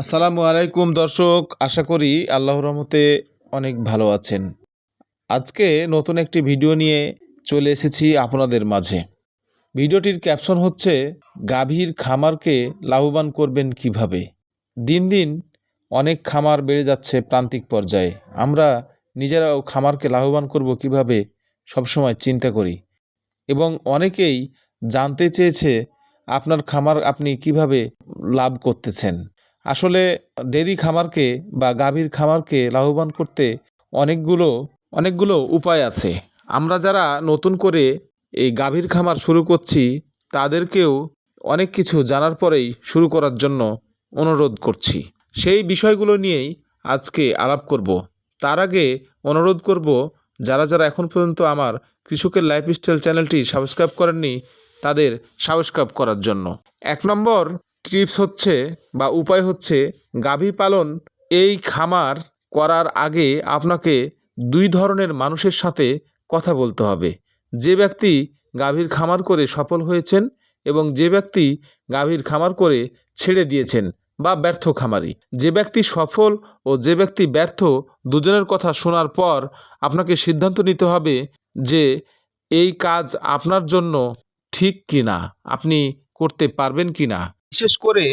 আসসালামু আলাইকুম, দর্শক। আশা করি আল্লাহ রহমতে অনেক ভালো আছেন। আজকে নতুন একটি ভিডিও নিয়ে চলে এসেছি আপনাদের মাঝে। ভিডিওটির ক্যাপশন হচ্ছে, গাভীর খামারকে লাভবান করবেন কীভাবে? দিন দিন অনেক খামার বেড়ে যাচ্ছে প্রান্তিক পর্যায়ে। আমরা নিজেরাও খামারকে লাভবান করব কীভাবে সবসময় চিন্তা করি। এবং অনেকেই জানতে চেয়েছে, আপনার খামার আপনি কীভাবে লাভ করতেছেন? আসলে ডেরি খামারকে বা গাভীর খামারকে লাভবান করতে অনেকগুলো অনেকগুলো উপায় আছে। আমরা যারা নতুন করে এই গাভীর খামার শুরু করছি, তাদেরকেও অনেক কিছু জানার পরেই শুরু করার জন্য অনুরোধ করছি। সেই বিষয়গুলো নিয়েই আজকে আলাপ করব। তার আগে অনুরোধ করব, যারা যারা এখন পর্যন্ত আমার কৃষকের লাইফস্টাইল চ্যানেলটি সাবস্ক্রাইব করেননি, তাদের সাবস্ক্রাইব করার জন্য। এক নম্বর টিপস হচ্ছে বা উপায় হচ্ছে গাভী পালন এই খামার করার আগে আপনাকে দুই ধরনের মানুষের সাথে কথা বলতে হবে। যে ব্যক্তি গাভীর খামার করে সফল হয়েছেন এবং যে ব্যক্তি গাভীর খামার করে ছেড়ে দিয়েছেন বা ব্যর্থ খামারি। যে ব্যক্তি সফল ও যে ব্যক্তি ব্যর্থ দুজনের কথা শোনার পর আপনাকে সিদ্ধান্ত নিতে হবে যে এই কাজ আপনার জন্য ঠিক কি না আপনি করতে পারবেন কি না বিশেষ করে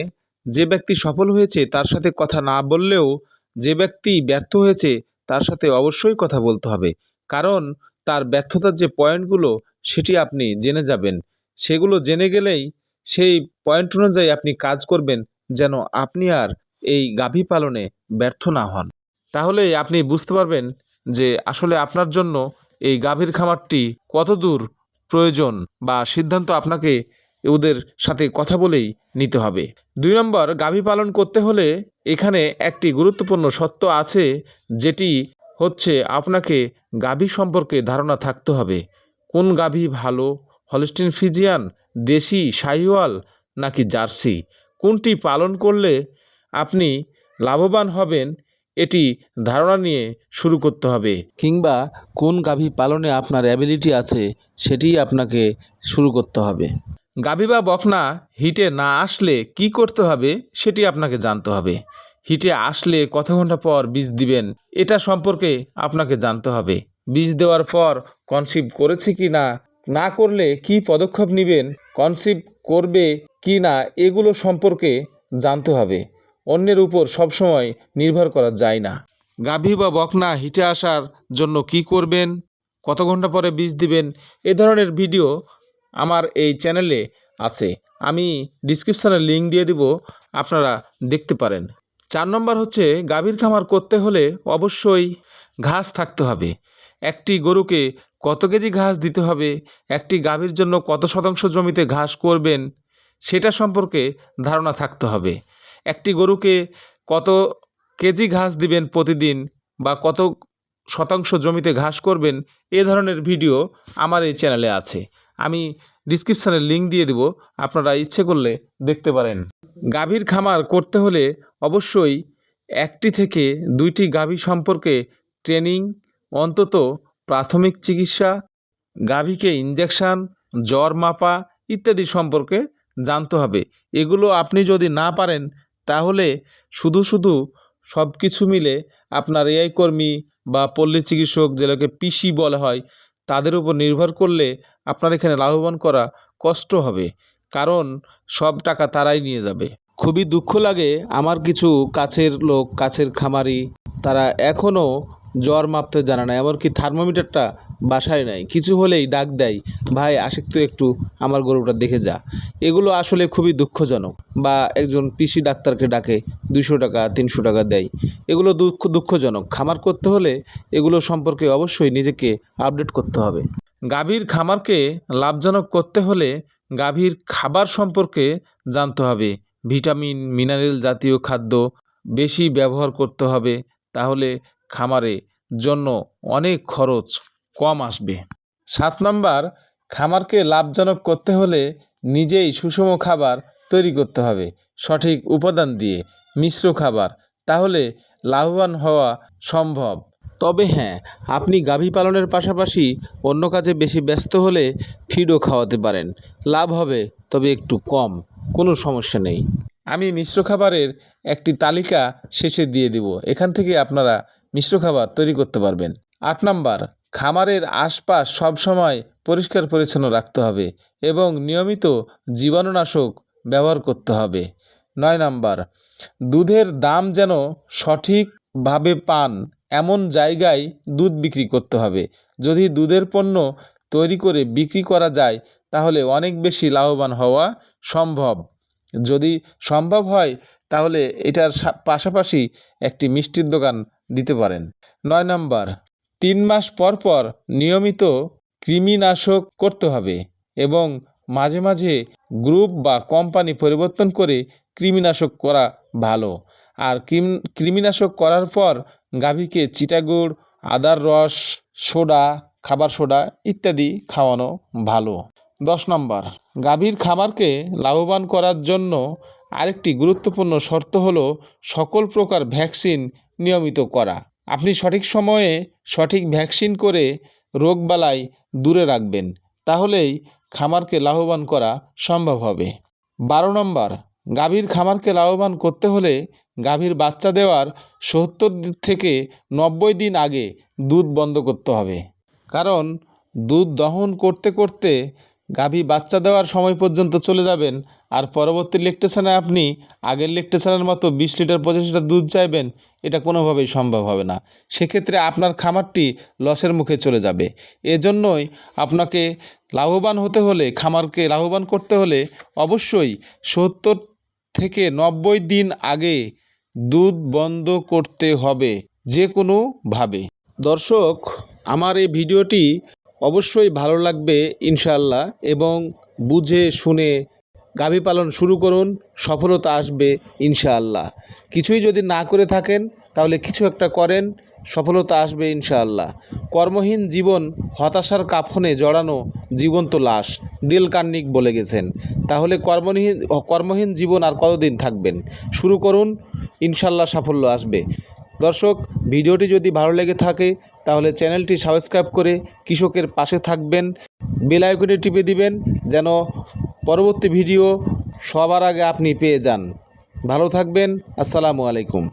যে ব্যক্তি সফল হয়েছে, তার সাথে কথা না বললেও যে ব্যক্তি ব্যর্থ হয়েছে, তার সাথে অবশ্যই কথা বলতে হবে। কারণ তার ব্যর্থতার যে পয়েন্টগুলো, সেটি আপনি জেনে যাবেন। সেগুলো জেনে গেলেই সেই পয়েন্ট অনুযায়ী আপনি কাজ করবেন, যেন আপনি আর এই গাভী পালনে ব্যর্থ না হন। তাহলে আপনি বুঝতে পারবেন যে আসলে আপনার জন্য এই গাভীর খামারটি কতদূর প্রয়োজন বা সিদ্ধান্ত আপনাকে ওদের সাথে কথা বলেই নিতে হবে। দুই নম্বর, গাভী পালন করতে হলে এখানে একটি গুরুত্বপূর্ণ সত্য আছে, যেটি হচ্ছে আপনাকে গাভী সম্পর্কে ধারণা থাকতে হবে। কোন গাভী ভালো, হলস্টিন ফিজিয়ান, দেশি শাহিওয়াল নাকি জার্সি? কোনটি পালন করলে আপনি লাভবান হবেন, এটি ধারণা নিয়ে শুরু করতে হবে। কিংবা কোন গাভী পালনে আপনার অ্যাবিলিটি আছে সেটি আপনাকে শুরু করতে হবে। গাভী বা বকনা হিটে না আসলে কি করতে হবে সেটি আপনাকে জানতে হবে। হিটে আসলে কত ঘণ্টা পর বীজ দিবেন এটা সম্পর্কে আপনাকে জানতে হবে। বীজ দেওয়ার পর কনসিভ করেছে কি না না করলে কি পদক্ষেপ নেবেন কনসিভ করবে কি না, এগুলো সম্পর্কে জানতে হবে। অন্যের উপর সবসময় নির্ভর করা যায় না। গাভী বা বকনা হিটে আসার জন্য কি করবেন, কত ঘণ্টা পরে বীজ দিবেন, এ ধরনের ভিডিও আমার এই চ্যানেলে আছে। আমি ডিসক্রিপশানে লিঙ্ক দিয়ে দিব, আপনারা দেখতে পারেন। চার নম্বর হচ্ছে, গাভীর খামার করতে হলে অবশ্যই ঘাস থাকতে হবে। একটি গরুকে কত কেজি ঘাস দিতে হবে? একটি গাভীর জন্য কত শতাংশ জমিতে ঘাস করবেন? সেটা সম্পর্কে ধারণা থাকতে হবে। একটি গরুকে কত কেজি ঘাস দিবেন প্রতিদিন বা কত শতাংশ জমিতে ঘাস করবেন? এ ধরনের ভিডিও আমার এই চ্যানেলে আছে। আমি ডিসক্রিপশানে লিঙ্ক দিয়ে দেব, আপনারা ইচ্ছে করলে দেখতে পারেন। গাভীর খামার করতে হলে অবশ্যই একটি থেকে দুইটি গাভী সম্পর্কে ট্রেনিং অন্তত প্রাথমিক চিকিৎসা, গাভীকে ইঞ্জেকশান জ্বর মাপা ইত্যাদি সম্পর্কে জানতে হবে। এগুলো আপনি যদি না পারেন, তাহলে শুধু শুধু সব কিছু মিলে আপনার এআই কর্মী বা পল্লী চিকিৎসক, যেটাকে পিসি বলা হয় তাদের উপর নির্ভর করলে আপনার এখানে লাভবান করা কষ্ট হবে, কারণ সব টাকা তারাই নিয়ে যাবে। খুবই দুঃখ লাগে আমার কিছু কাছের লোক, কাছের খামারি, তারা এখনও জ্বর মাপতে জানে না এমনকি থার্মোমিটারটা বাসায় নাই। কিছু হলেই ডাক দেয়, ভাই আশিক তুই একটু, আমার গরুটা দেখে যা। এগুলো আসলে খুবই দুঃখজনক। বা একজন পিসি ডাক্তারকে ডাকে দুশো টাকা, তিনশো টাকা দেয়। এগুলো দুঃখ, দুঃখজনক। খামার করতে হলে এগুলো সম্পর্কে অবশ্যই নিজেকে আপডেট করতে হবে। গাভীর খামারকে লাভজনক করতে হলে গাভীর খাবার সম্পর্কে জানতে হবে। ভিটামিন, মিনারেল জাতীয় খাদ্য বেশি ব্যবহার করতে হবে। তাহলে খামারে জন্য অনেক খরচ কম আসবে। সাত নম্বর, খামারকে লাভজনক করতে হলে নিজেই সুষম খাবার তৈরি করতে হবে। সঠিক উপাদান দিয়ে মিশ্র খাবার, তাহলে লাভবান হওয়া সম্ভব। তবে হ্যাঁ আপনি গাভী পালনের পাশাপাশি অন্য কাজে বেশি ব্যস্ত হলে ফিডও খাওয়াতে পারেন। লাভ হবে, তবে একটু কম, কোনো সমস্যা নেই। আমি মিশ্র খাবারের একটি তালিকা শেষে দিয়ে দিব। এখান থেকে আপনারা মিশ্র খাবার তৈরি করতে পারবেন। আট নাম্বার, খামারের আশপাশ সবসময় পরিষ্কার পরিচ্ছন্ন রাখতে হবে এবং নিয়মিত জীবাণুনাশক ব্যবহার করতে হবে। নয় নাম্বার, দুধের দাম যেন সঠিকভাবে পান, এমন জায়গায় দুধ বিক্রি করতে হবে। যদি দুধের পণ্য তৈরি করে বিক্রি করা যায়, তাহলে অনেক বেশি লাভবান হওয়া সম্ভব। যদি সম্ভব হয় তাহলে এটার পাশাপাশি একটি মিষ্টির দোকান দিতে পারেন। নয় নম্বর, তিন মাস পর পর নিয়মিত কৃমিনাশক করতে হবে এবং মাঝে মাঝে গ্রুপ বা কোম্পানি পরিবর্তন করে কৃমিনাশক করা ভালো। আর কৃম কৃমিনাশক করার পর গাভীকে চিটাগুড়, আদার রস, সোডা, খাবার সোডা ইত্যাদি খাওয়ানো ভালো। দশ নম্বর, গাভীর খামারকে লাভবান করার জন্য আরেকটি গুরুত্বপূর্ণ শর্ত হলো সকল প্রকার ভ্যাকসিন নিয়মিত করা। আপনি সঠিক সময়ে সঠিক ভ্যাকসিন করে রোগবালাই দূরে রাখবেন, তাহলেই খামারকে লাভবান করা সম্ভব হবে। বারো নম্বর, গাভীর খামারকে লাভবান করতে হলে গাভীর বাচ্চা দেওয়ার সত্তর থেকে নব্বই দিন আগে দুধ বন্ধ করতে হবে। কারণ দুধ দহন করতে করতে গাভী বাচ্চা দেওয়ার সময় পর্যন্ত চলে যাবেন আর পরবর্তী লেকটেশনে আপনি আগের লেকটেশনের মতো বিশ লিটার, পঁচিশ লিটার দুধ চাইবেন, এটা কোনোভাবেই সম্ভব হবে না। সেক্ষেত্রে আপনার খামারটি লসের মুখে চলে যাবে। এজন্যই আপনাকে লাভবান হতে হলে, খামারকে লাভবান করতে হলে অবশ্যই সত্তর থেকে নব্বই দিন আগে দুধ বন্ধ করতে হবে যে কোনোভাবে দর্শক, আমার এই ভিডিওটি অবশ্যই ভালো লাগবে ইনশাল্লাহ এবং বুঝে, শুনে গাভী পালন শুরু করুন, সফলতা আসবে ইনশাআল্লাহ। কিছুই যদি না করে থাকেন, তাহলে কিছু একটা করেন, সফলতা আসবে ইনশাআল্লাহ। কর্মহীন জীবন, হতাশার কাফনে জড়ানো জীবন্ত লাশ ডেল কার্নিক বলে গেছেন। তাহলে কর্মহীন কর্মহীন জীবন আর কতদিন থাকবেন? শুরু করুন ইনশাল্লাহ সাফল্য আসবে। দর্শক, ভিডিওটি যদি ভালো লেগে থাকে, তাহলে চ্যানেলটি সাবস্ক্রাইব করে কৃষকের পাশে থাকবেন। বেল আইকনে টিপে দিবেন, যেন পরবর্তী ভিডিও সবার আগে আপনি পেয়ে যান। ভালো থাকবেন আসসালামু আলাইকুম।